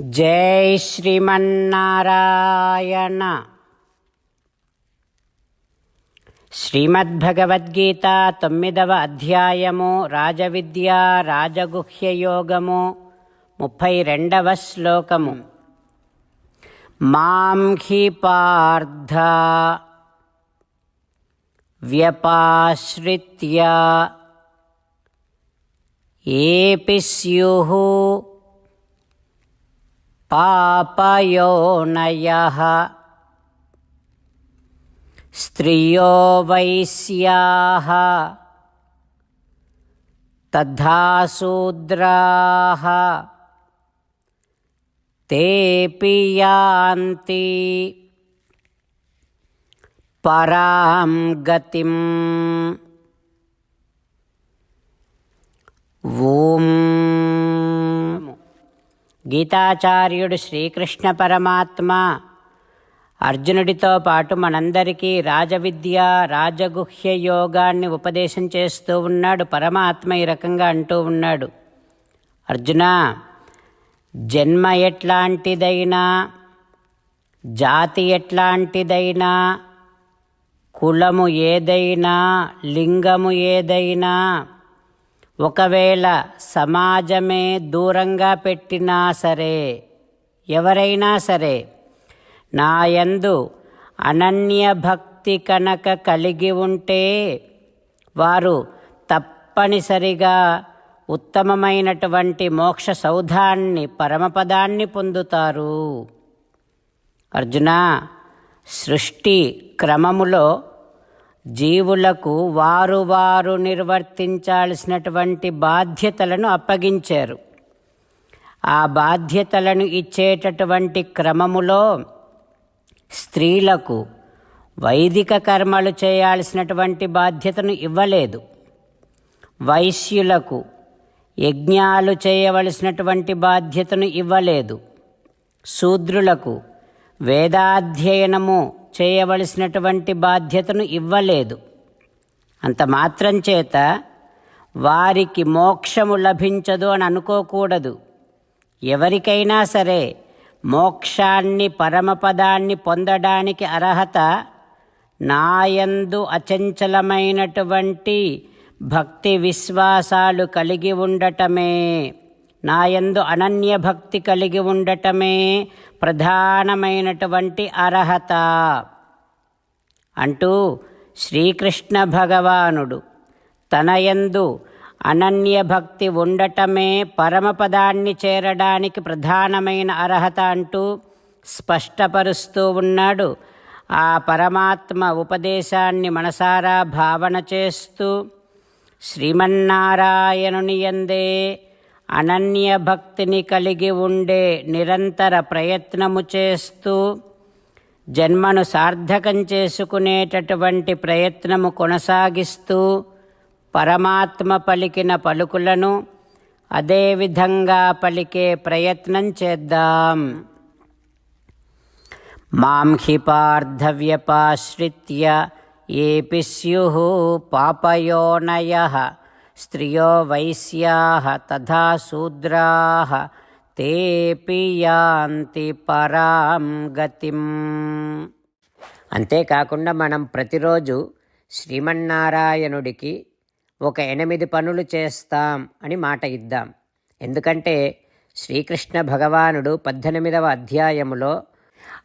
జై శ్రీమన్నారాయణ. శ్రీమద్భగవద్గీత తొమ్మిదవ అధ్యాయము రాజవిద్య రాజగుహ్య యోగము ముప్పై రెండవ శ్లోకము. మాం హి పార్థ వ్యపాశ్రిత్య ఏపి స్యుః पापयोनयः स्त्रियो वैश्याः। तथा शूद्राः। तेऽपि यान्ति परां गतिम्। ॐ గీతాచార్యుడు శ్రీకృష్ణ పరమాత్మ. అర్జునుడితో పాటు మనందరికీ రాజవిద్య రాజగుహ్య యోగాన్ని ఉపదేశం చేస్తూ ఉన్నాడు. పరమాత్మ ఈ రకంగా అంటూ ఉన్నాడు. అర్జున జన్మ ఎట్లాంటిదైనా జాతి ఎట్లాంటిదైనా కులము ఏదైనా లింగము ఏదైనా ఒకవేళ సమాజమే దూరంగా పెట్టినా సరే ఎవరైనా సరే నాయందు అనన్య భక్తి కనుక కలిగి ఉంటే వారు తప్పనిసరిగా ఉత్తమమైనటువంటి మోక్ష సౌధాన్ని పరమపదాన్ని పొందుతారు. అర్జున సృష్టి క్రమములో జీవులకు వారు వారు నిర్వర్తించాల్సినటువంటి బాధ్యతలను అప్పగించారు. ఆ బాధ్యతలను ఇచ్చేటటువంటి క్రమములో స్త్రీలకు వైదిక కర్మలు చేయాల్సినటువంటి బాధ్యతను ఇవ్వలేదు. వైశ్యులకు యజ్ఞాలు చేయవలసినటువంటి బాధ్యతను ఇవ్వలేదు. శూద్రులకు వేదాధ్యయనము చేయవలసినటువంటి బాధ్యతను ఇవ్వలేదు. అంత మాత్రం చేత వారికి మోక్షము లభించదు అని అనుకోకూడదు. ఎవరికైనా సరే మోక్షాన్ని పరమపదాన్ని పొందడానికి అర్హత నాయందు అచంచలమైనటువంటి భక్తి విశ్వాసాలు కలిగి ఉండటమే నాయందు అనన్య భక్తి కలిగి ఉండటమే ప్రధానమైనటువంటి అర్హత. అంటూ శ్రీకృష్ణ భగవానుడు తనయందు అనన్య భక్తి ఉండటమే పరమపదాన్ని చేరడానికి ప్రధానమైన అర్హత అంటూ స్పష్టపరుస్తూ ఉన్నాడు. ఆ పరమాత్మ ఉపదేశాన్ని మనసారా భావన చేస్తూ శ్రీమన్నారాయణుని ఎందే అనన్య భక్తిని కలిగి ఉండే నిరంతర ప్రయత్నము చేస్తూ జన్మను సార్థకం చేసుకునేటటువంటి ప్రయత్నము కొనసాగిస్తూ పరమాత్మ పలికిన పలుకులను అదేవిధంగా పలికే ప్రయత్నం చేద్దాం. మాం హి పార్థవ్యపాశ్రిత్య ఏపి స్యు పాపయోనయ స్త్రియో వైశ్యా తథా శూద్రా తేపి యాంతి పరాం గతిం. అంతేకాకుండా మనం ప్రతిరోజు శ్రీమన్నారాయణుడికి ఒక ఎనిమిది పనులు చేస్తాం అని మాట ఇద్దాం. ఎందుకంటే శ్రీకృష్ణ భగవానుడు పద్దెనిమిదవ అధ్యాయములో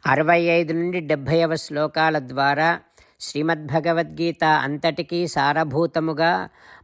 అరవై ఐదు నుండి డెబ్భైవ శ్లోకాల ద్వారా శ్రీమద్భగవద్గీత అంతటికీ సారభూతముగా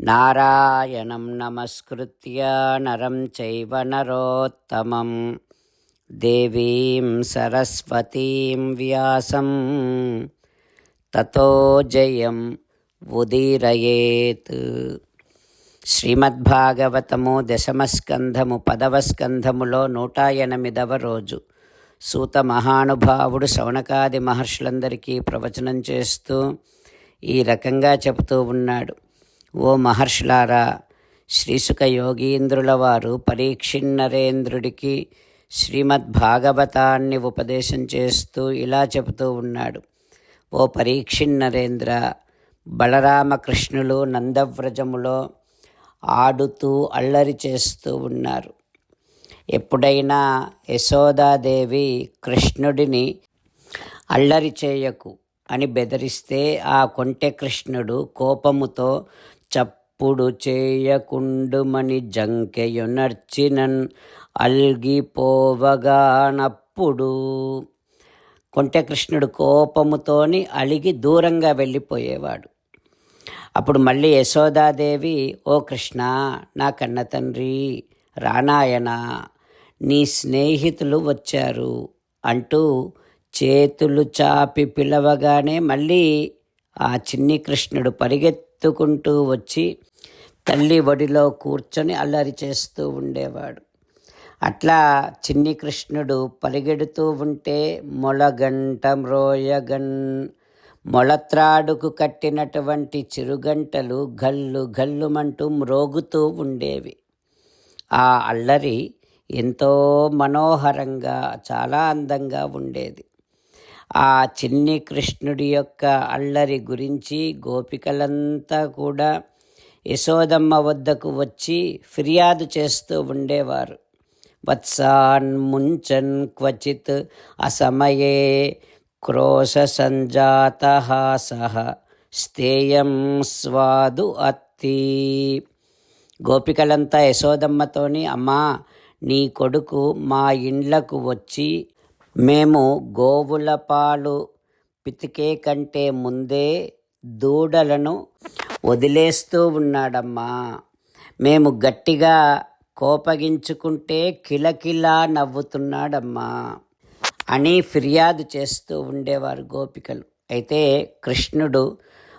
నారాయణం నమస్కృత్య నరం చైవ నరోత్తమం దేవీం సరస్వతీం వ్యాసం తతో జయం ఉదీరయేత్ శ్రీమద్భాగవతము దశమస్కంధము పదవ స్కంధములో నూట ఎనిమిదవ రోజు। సూత మహానుభావుడు శవణకాది మహర్షులందరికీ ప్రవచనం చేస్తూ ఈ రకంగా చెబుతూ ఉన్నాడు. ఓ మహర్షులారా శ్రీసుక యోగీంద్రుల వారు పరీక్షిన్నరేంద్రుడికి శ్రీమద్భాగవతాన్ని ఉపదేశం చేస్తూ ఇలా చెబుతూ ఉన్నాడు. ఓ పరీక్షిన్నరేంద్ర బలరామకృష్ణులు నందవ్రజములో ఆడుతూ అల్లరి చేస్తూ ఉన్నారు. ఎప్పుడైనా యశోదాదేవి కృష్ణుడిని అల్లరి చేయకు అని బెదిరిస్తే ఆ కొంటె కృష్ణుడు కోపముతో చప్పుడు చేయకుండుమని జంకెయునర్చినన్ అల్గిపోవగానప్పుడు కొంటె కృష్ణుడు కోపముతోని అలిగి దూరంగా వెళ్ళిపోయేవాడు. అప్పుడు మళ్ళీ యశోదాదేవి ఓ కృష్ణ నా కన్న తండ్రి రానాయణ నీ స్నేహితులు వచ్చారు అంటూ చేతులు చాపి పిలవగానే మళ్ళీ ఆ చిన్ని కృష్ణుడు పరిగెత్తుకుంటూ వచ్చి తల్లి ఒడిలో కూర్చొని అల్లరి చేస్తూ ఉండేవాడు. అట్లా చిన్ని కృష్ణుడు పరిగెడుతూ ఉంటే మొలగంట మ్రోయగన్ మొలత్రాడుకు కట్టినటువంటి చిరుగంటలు గల్లు గల్లుమంటూ మ్రోగుతూ ఉండేవి. ఆ అల్లరి ఎంతో మనోహరంగా చాలా అందంగా ఉండేది. ఆ చిన్ని కృష్ణుడి యొక్క అల్లరి గురించి గోపికలంతా కూడా యశోదమ్మ వద్దకు వచ్చి ఫిర్యాదు చేస్తూ ఉండేవారు. వత్సాన్ ముంచన్ క్వచిత్ అసమయే క్రోశ సంజాత సహ స్థేయం స్వాదు అత్తి. గోపికలంతా యశోదమ్మతోని అమ్మా నీ కొడుకు మా ఇండ్లకు వచ్చి మేము గోవుల పాలు పితికే కంటే ముందే దూడలను వదిలేస్తూ ఉన్నాడమ్మా. మేము గట్టిగా కోపగించుకుంటే కిలకిలా నవ్వుతున్నాడమ్మా అని ఫిర్యాదు చేస్తూ ఉండేవారు గోపికలు. అయితే కృష్ణుడు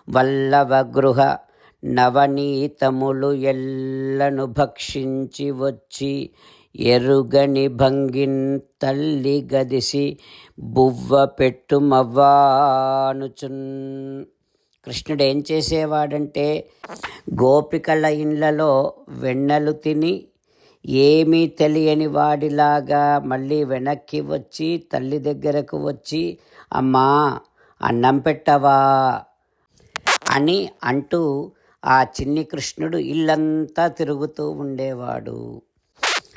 వల్లవ గృహ నవనీతములు ఎల్లను భక్షించి వచ్చి ఎరుగని భంగిన్ తల్లి గదిసి బువ్వ పెట్టుమవ్వానుచున్ కృష్ణుడు ఏం చేసేవాడంటే గోపికల ఇండ్లలో వెన్నెలు తిని ఏమీ తెలియని వాడిలాగా మళ్ళీ వెనక్కి వచ్చి తల్లి దగ్గరకు వచ్చి అమ్మా అన్నం పెట్టవా? అని అంటూ ఆ చిన్ని కృష్ణుడు ఇల్లంతా తిరుగుతూ ఉండేవాడు.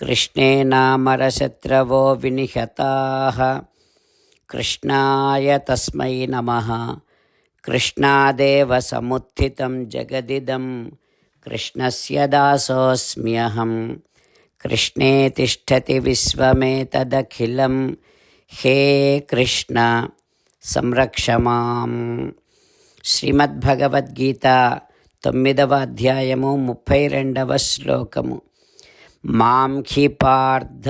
కృష్ణే నామరశత్రవో వినిహతాः. కృష్ణాయ తస్మై నమ. కృష్ణాదేవ సముత్థితం జగదిదం. కృష్ణస్య దాసోऽస్మ్యహం కృష్ణే తిష్టతి విశ్వమేతదఖిలం. హే కృష్ణ సంరక్షమాం శ్రీమద్భగవద్గీత తొమ్మిదవ అధ్యాయము ముప్పై రెండవ శ్లోకము. మాం హి పార్థవ్యపాశ్రిత్య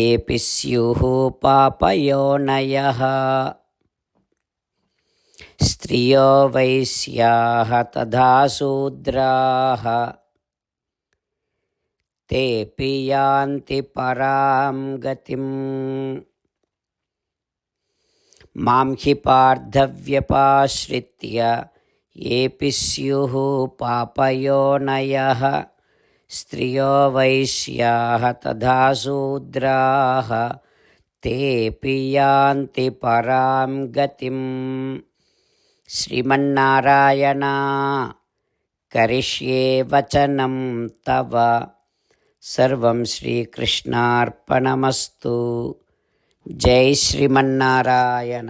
ఏపి స్యుః పాపయోనయः స్త్రియో వైశ్యాः తథా శూద్రాः తేపి యాంతి పరాం గతిం మాం హి పార్థవ్యపాశ్రిత్య ఏపి స్యుః పాపయోనయः స్త్రియో వైశ్యాः తథా శూద్రాः తేపి యాంతి పరాం గతిం శ్రీమన్నారాయణ కరిష్యే వచనం తవ సర్వం శ్రీకృష్ణార్పణమస్తు జై శ్రీమన్నారాయణ